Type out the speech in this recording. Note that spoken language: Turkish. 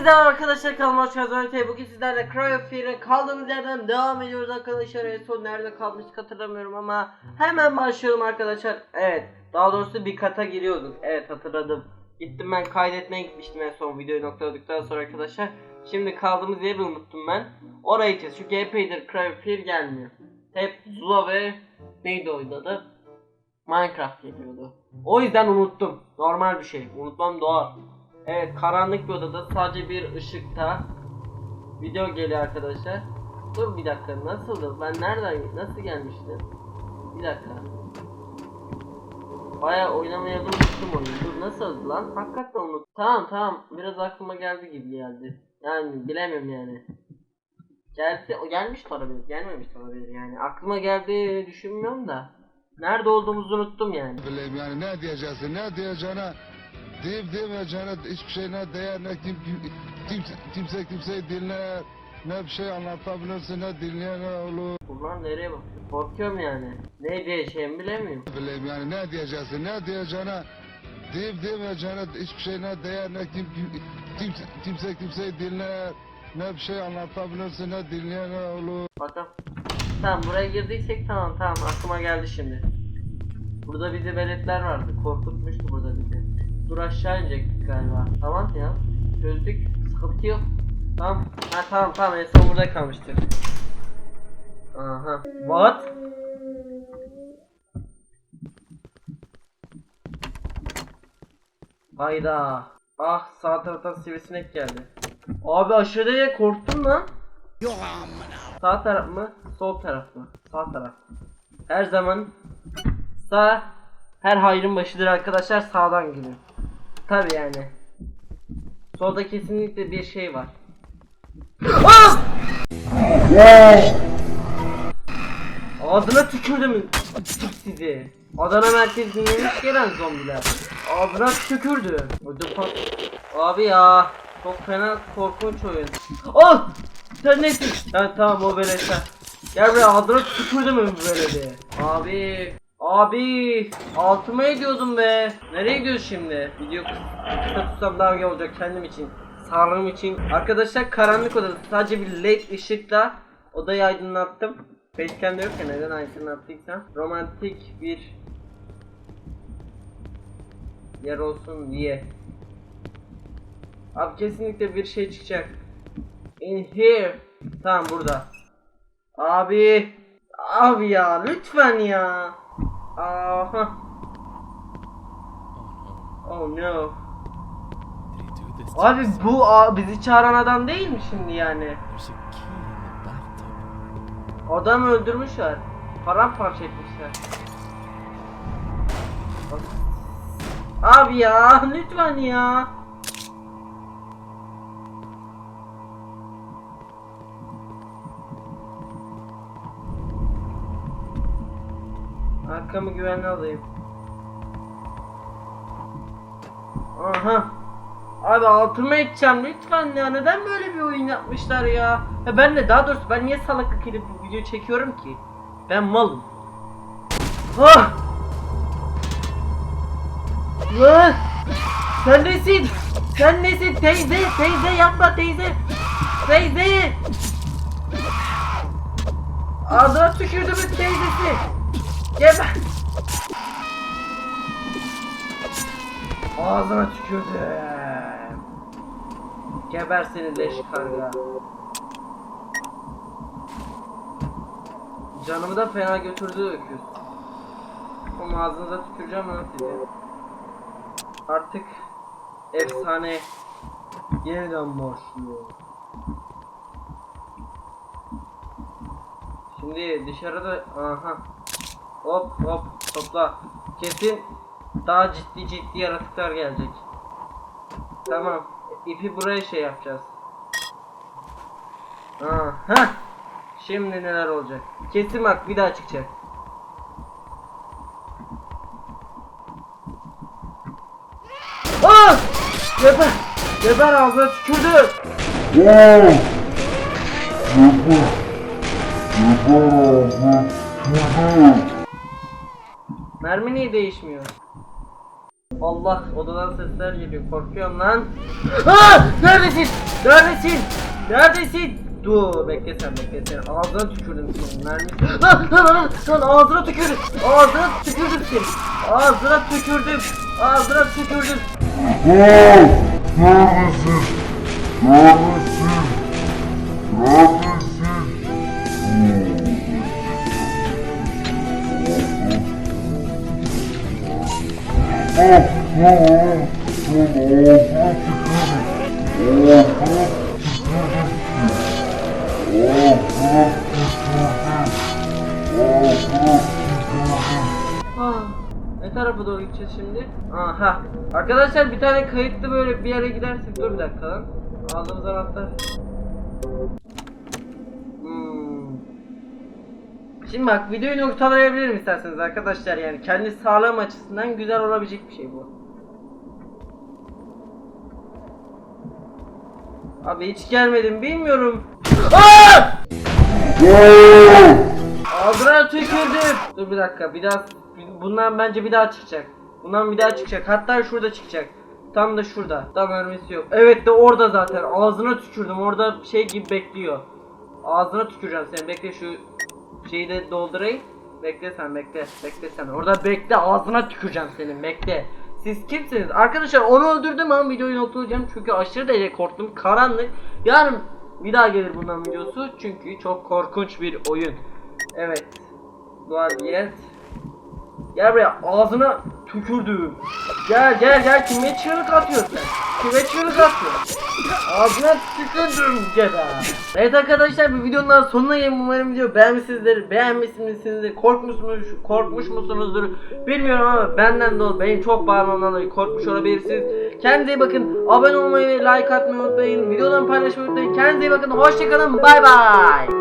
Hepinize arkadaşlar kanalıma hoş geldiniz. Bugün sizlerle Cry of Fear'e kaldığımız yerden devam ediyoruz arkadaşlar. En son nerede kalmıştık hatırlamıyorum ama hemen başlayalım arkadaşlar. Evet daha doğrusu bir kata giriyorduk. Evet hatırladım. Gittim ben kaydetmeye gitmiştim en son videoyu noktaladıktan sonra arkadaşlar. Şimdi kaldığımız yeri unuttum ben. Oraya gideceğiz çünkü epeydir Cry of Fear gelmiyor. Hep Zula ve neydi oydu adı? Minecraft geliyordu. O yüzden unuttum. Normal bir şey. Unutmam doğal. Evet karanlık bir odada sadece bir ışıkta video geliyor arkadaşlar. Dur bir dakika nasıldı? Ben nereden nasıl gelmiştim? Bir dakika. Baya oynamaya unuttum oyunu. Dur nasıldı lan? Hakikaten unuttum. Tamam tamam biraz aklıma geldi gibi geldi. Yani bilemiyorum yani. Gelse o gelmiş olabilir, gelmemiş olabilir yani. Aklıma geldi düşünmüyorum da. Nerede olduğumuzu unuttum yani. yani ne diyeceksin ne diyeceğine deyip demeyeceğine hiçbir şey ne değer ne kim, kim, kimse, kimse kimseyi dinler ne bir şey anlatabilirsin ne dinleyen ne olur Bunlar nereye bak? Korkuyorum yani. Ne diyeceğimi bilemiyorum. bileyim yani ne diyeceksin ne diyeceğine deyip demeyeceğine hiçbir şey ne değer ne kim, kim, kimse, kimse kimseyi dinler ne bir şey anlatabilirsin ne dinleyen ne olur Bakalım. Tamam buraya girdiysek tamam tamam aklıma geldi şimdi. Burada bizi veletler vardı. Korkutmuştu burada bizi. Dur aşağı inecektik galiba. Tamam ya. Çözdük. Sıkıntı yok. Tamam. Ha tamam tamam en son burada kalmıştık. Aha. What? Hayda. Ah sağ taraftan sivrisinek geldi. Abi aşağıda ya korktum lan. Sağ taraf mı? Sol taraf mı? Sağ taraf. Her zaman sağ her hayrın başıdır arkadaşlar sağdan girin. Tabi yani. Solda kesinlikle bir şey var. Ah! Ağzına tükürdüm sizi. Adana merkezinden yemiş gelen zombiler. Ağzına tükürdü. Abi ya. Çok fena korkunç oyun. Oh! Sen nesin? Ha tamam o veletler. Gel buraya ağzına tükürdüm mü veledi? Abi. Abi. Altıma ediyordum be. Nereye gidiyoruz şimdi? Video kıs- kısa tutsam daha iyi olacak kendim için. Sağlığım için. Arkadaşlar karanlık odada sadece bir led ışıkla odayı aydınlattım. Facecam'de yok ya neden aynısını attıysam. Romantik bir yer olsun diye. Abi kesinlikle bir şey çıkacak. In here. Tamam burada. Abi. Abi ya lütfen ya. Aha. Oh no. This to Abi bu a, bizi çağıran adam değil mi şimdi yani? Adam öldürmüşler. Paramparça etmişler. Abi ya lütfen ya. Arkamı güvenli alayım. Aha. Abi altıma edeceğim lütfen ya. Neden böyle bir oyun yapmışlar ya? ya ben de daha doğrusu ben niye salaklık edip bu videoyu çekiyorum ki? Ben malım. Ah! Lan! Sen nesin? Sen nesin? Teyze, teyze yapma teyze. Teyze! Ağzına tükürdü mü teyzesi? Geber! Ağzına tükürdü. Geber seni leş karga. Canımı da fena götürdü öküz. Ama ağzınıza tüküreceğim lan sizi. Artık efsane yeniden başlıyor. Şimdi dışarıda aha hop hop topla kesin daha ciddi ciddi yaratıklar gelecek. Tamam ipi buraya şey yapacağız. Aha şimdi neler olacak? Kesin bak bir daha çıkacak. Ah! Geber! Geber ağzına tükürdü! Mermi niye değişmiyor? Allah odadan sesler geliyor korkuyorum lan. Aa, neredesin? Neredesin? Neredesin? Dur bekle sen bekle sen ağzına tükürdüm senin mermi. Lan lan lan lan ağzına tükürdüm. Ağzına tükürdüm seni. Ağzına tükürdüm. Ağzına tükürdüm. Ah, ne tarafa doğru gideceğiz şimdi? Aha. Arkadaşlar bir tane kayıtlı böyle bir yere gidersek dur bir dakika lan. Aldığımız anahtar. Şimdi bak videoyu noktalayabilirim isterseniz arkadaşlar yani kendi sağlığım açısından güzel olabilecek bir şey bu. Abi hiç gelmedim bilmiyorum. Ağzına tükürdüm. Dur bir dakika bir daha bundan bence bir daha çıkacak. Bundan bir daha çıkacak. Hatta şurada çıkacak. Tam da şurada. Tam örmesi yok. Evet de orada zaten. Ağzına tükürdüm. Orada şey gibi bekliyor. Ağzına tüküreceğim seni. Bekle şu şeyi de doldurayım. Bekle sen bekle. Bekle sen. Orada bekle. Ağzına tüküreceğim senin. Bekle. Siz kimsiniz? Arkadaşlar onu öldürdüm ama videoyu noktalayacağım. Çünkü aşırı derece korktum. Karanlık. Yarın bir daha gelir bundan videosu. Çünkü çok korkunç bir oyun. Evet. Vaziyet. Gel buraya ağzına tükürdüm. Gel gel gel kime çığlık atıyorsun? Kime çığlık atıyorsun? Ağzına tükürdüm geda. Evet arkadaşlar bu videonun daha sonuna gelin umarım video beğenmişsinizdir. Beğenmişsinizdir. Korkmuşsunuz, korkmuş musunuzdur bilmiyorum ama benden de ol. Benim çok bağırmamdan dolayı korkmuş olabilirsiniz. Kendinize iyi bakın. Abone olmayı ve like atmayı unutmayın. Videolarımı paylaşmayı unutmayın. Kendinize iyi bakın. Hoşçakalın. Bay bay.